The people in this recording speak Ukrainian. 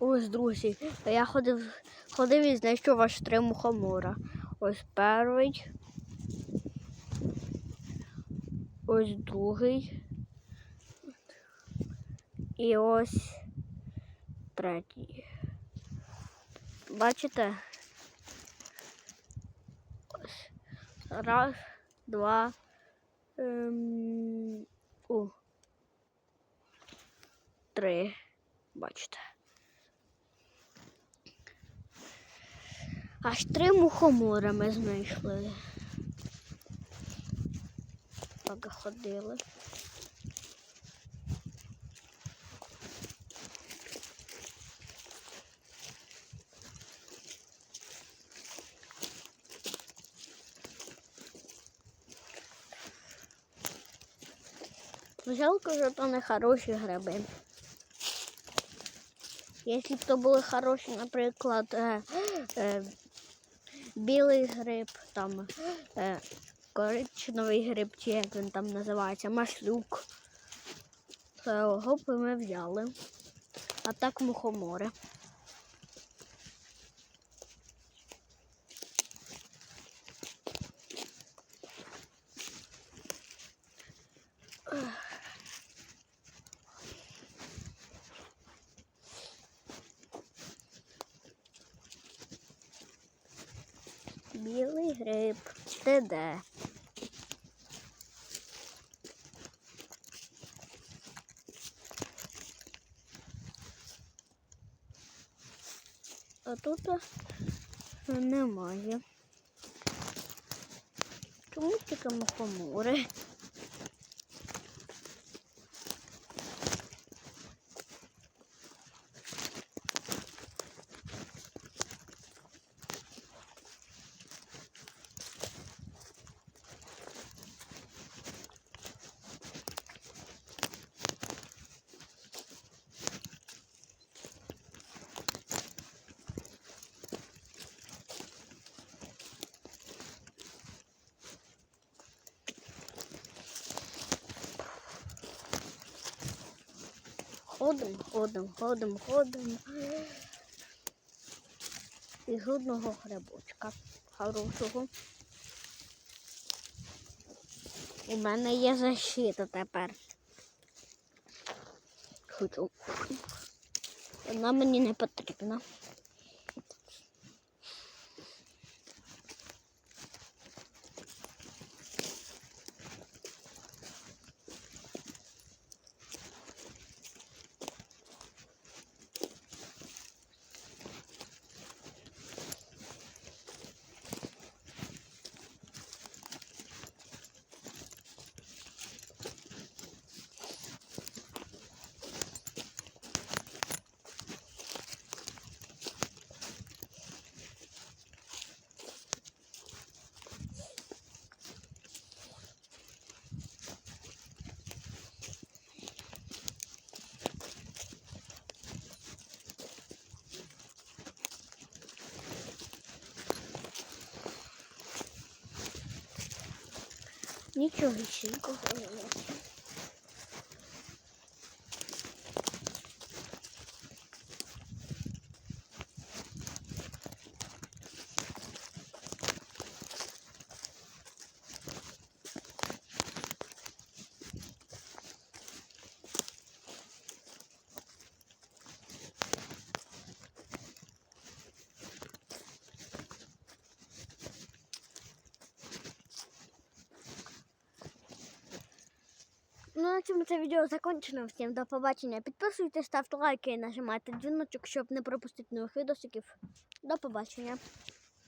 Ось, друзі, я ходив, ходив і знайшов аж три мухомора. Ось перший. Ось другий. І ось третій. Бачите? Ось. Раз, два. Ем, о. Три. Бачите. Аж три мухомора ми знайшли. Так ходили. Жалко, що то не хороші гриби. Якщо б то були хороші, наприклад, е, е, білий гриб, там е, коричневий гриб, чи як він там називається, маслюк, Гопи ми взяли. А так мухомори. Білий гриб. Ти де? А тут немає. Чому тільки мухомори? Ходимо, ходимо, ходимо, ходимо. І жодного грибочка хорошого. У мене є защита тепер. Хочу. Вона мені не потрібна. 你准备辛苦点，里面。Цьому це відео закінчено. Всім до побачення. Підписуйтесь, ставте лайки і нажимайте дзвіночок, щоб не пропустити нових відосиків. До побачення.